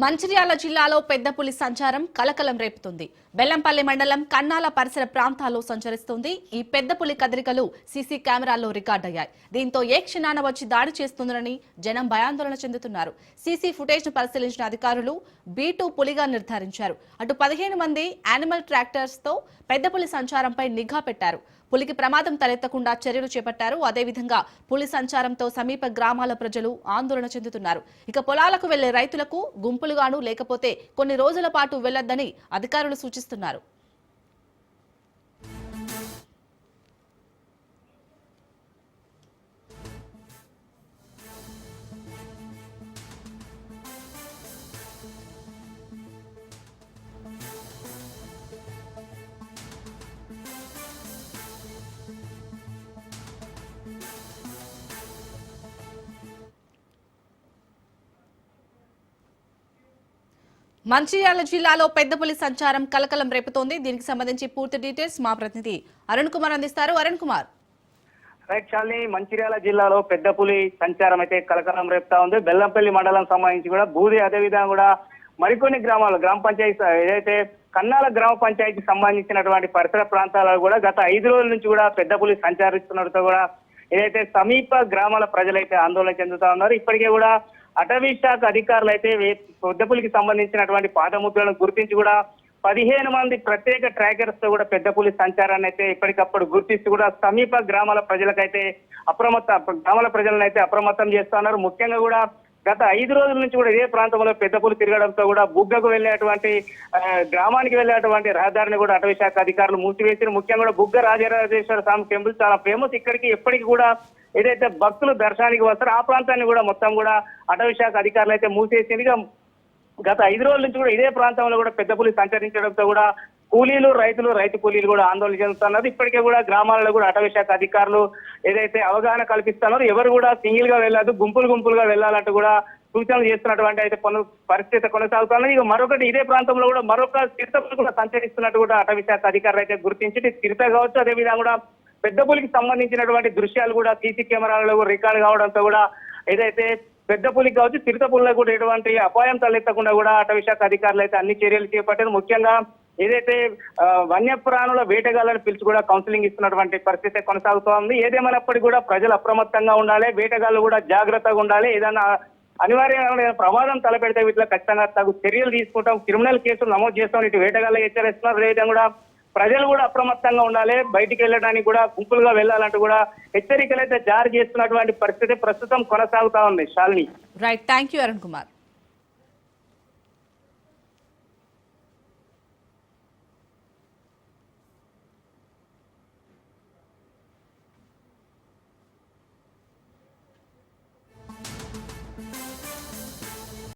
మంచిర్యాల జిల్లాలో పెద్ద పులి సంచారం కలకలం రేపుతుంది. బెల్లంపల్లి మండలం కన్నాల పరిసర ప్రాంతాల్లో సంచరిస్తుంది. ఈ పెద్ద పులి కదలికలు సీసీ కెమెరాల్లో రికార్డయ్యాయి దీంతో ఏ క్షణాన వచ్చి దాడి చేస్తుందని జనం భయాందోళన చెందుతున్నారు. సీసీ ఫుటేజ్ను పరిశీలించిన అధికారులు బీటూ పులిగా నిర్ధారించారు. అటు పదిహేను మంది యానిమల్ ట్రాక్టర్స్తో పెద్ద పులి సంచారంపై నిఘా పెట్టారు. పులికి ప్రమాదం తలెత్తకుండా చర్యలు చేపట్టారు. అదేవిధంగా పులి సంచారంతో సమీప గ్రామాల ప్రజలు ఆందోళన చెందుతున్నారు. ఇక పొలాలకు వెళ్ళే రైతులకు గుంపులుగాను లేకపోతే కొన్ని రోజుల పాటు వెళ్ళొద్దని అధికారులు సూచిస్తున్నారు. మంచిర్యాల జిల్లాలో పెద్దపల్లి సంచారం కలకలం రేపుతోంది. దీనికి సంబంధించి పూర్తి డీటెయిల్స్ మా ప్రతినిధి అరుణ్ కుమార్ అందిస్తారు. అరుణ్ కుమార్. రైట్ చాలని. మంచిర్యాల జిల్లాలో పెద్దపులి సంచారం అయితే కలకలం రేపుతా ఉంది. బెల్లంపల్లి మండలం సంబంధించి కూడా బూది అదేవిధంగా కూడా మరికొన్ని గ్రామాలు గ్రామ పంచాయతీ ఏదైతే కన్నాల గ్రామ పంచాయతీకి సంబంధించినటువంటి పరిసర ప్రాంతాలలో కూడా గత ఐదు రోజుల నుంచి కూడా పెద్దపులి సంచరిస్తున్నట్టు కూడా ఏదైతే సమీప గ్రామాల ప్రజలైతే ఆందోళన చెందుతా ఉన్నారు. ఇప్పటికే కూడా అటవీ శాఖ అధికారులు అయితే వే- సంబంధించినటువంటి పాదముద్రలను గుర్తించి కూడా పదిహేను మంది ప్రత్యేక ట్రాకర్స్తో కూడా పెద్దపులి సంచారాన్ని అయితే ఎప్పటికప్పుడు గుర్తిస్తూ కూడా సమీప గ్రామాల ప్రజలకైతే అప్రమత్త గ్రామాల ప్రజలను అయితే అప్రమత్తం చేస్తున్నారు ముఖ్యంగా కూడా గత ఐదు రోజుల నుంచి కూడా ఇదే ప్రాంతంలో పెద్ద తిరగడంతో కూడా బుగ్గకు వెళ్ళేటువంటి గ్రామానికి వెళ్ళేటువంటి రహదారిని కూడా అటవీ శాఖ అధికారులు మూసివేసిన ముఖ్యంగా కూడా బుగ్గ రాజరాజేశ్వర స్వామి టెంపుల్ చాలా ఫేమస్. ఇక్కడికి ఎప్పటికీ కూడా ఏదైతే భక్తులు దర్శనానికి వస్తారో ఆ ప్రాంతాన్ని కూడా మొత్తం కూడా అటవీ శాఖ అధికారులు అయితే మూసేసింది గత ఐదు రోజుల నుంచి కూడా ఇదే ప్రాంతంలో కూడా పెద్ద పులి సంచరించడంతో కూడా కూలీలు రైతులు రైతు కూలీలు కూడా ఆందోళన చెందుతున్నారు. ఇప్పటికే కూడా గ్రామాలలో కూడా అటవీ శాఖ అధికారులు ఏదైతే అవగాహన కల్పిస్తున్నారో ఎవరు కూడా సింగిల్గా వెళ్ళదు గుంపులు గుంపులుగా వెళ్ళాలంటూ కూడా సూచనలు చేస్తున్నటువంటి అయితే పను పరిస్థితి కొనసాగుతున్నది ఇక మరొకటి ఇదే ప్రాంతంలో కూడా మరొక చిరుతపులు కూడా సంచరిస్తున్నట్టు కూడా అటవీ శాఖ అధికారులు అయితే గుర్తించి చిరుత కావచ్చు అదేవిధంగా కూడా పెద్ద పులికి సంబంధించినటువంటి దృశ్యాలు కూడా సీసీ కెమెరాలలో కూడా రికార్డ్ కావడంతో కూడా ఏదైతే పెద్ద పులికి కావచ్చు చిరుత పులిలో కూడా ఎటువంటి అపాయం తలెత్తకుండా కూడా అటవీ శాఖ అధికారులు అయితే అన్ని చర్యలు చేపట్టారు. ముఖ్యంగా ఏదైతే వన్యప్రాణుల వేటగాళ్ళని పిలిచి కూడా కౌన్సిలింగ్ ఇస్తున్నటువంటి పరిస్థితి కొనసాగుతోంది. ఏదేమైనప్పటికీ కూడా ప్రజలు అప్రమత్తంగా ఉండాలి వేటగాళ్ళు కూడా జాగ్రత్తగా ఉండాలి. ఏదైనా అనివార్యమైన ప్రమాదం తలపెడితే వీటిలో ఖచ్చితంగా తగు చర్యలు తీసుకుంటాం. క్రిమినల్ కేసులు నమోదు చేస్తాం ఇటు వేటగాళ్ళు హెచ్చరిస్తున్నారు. అదేవిధంగా కూడా ప్రజలు కూడా అప్రమత్తంగా ఉండాలి. బయటికి వెళ్ళడానికి కూడా గుంపులుగా వెళ్ళాలంటూ కూడా హెచ్చరికలు అయితే జారీ చేస్తున్నటువంటి పరిస్థితి ప్రస్తుతం కొనసాగుతా ఉంది. Shalini. Right thank you Arun Kumar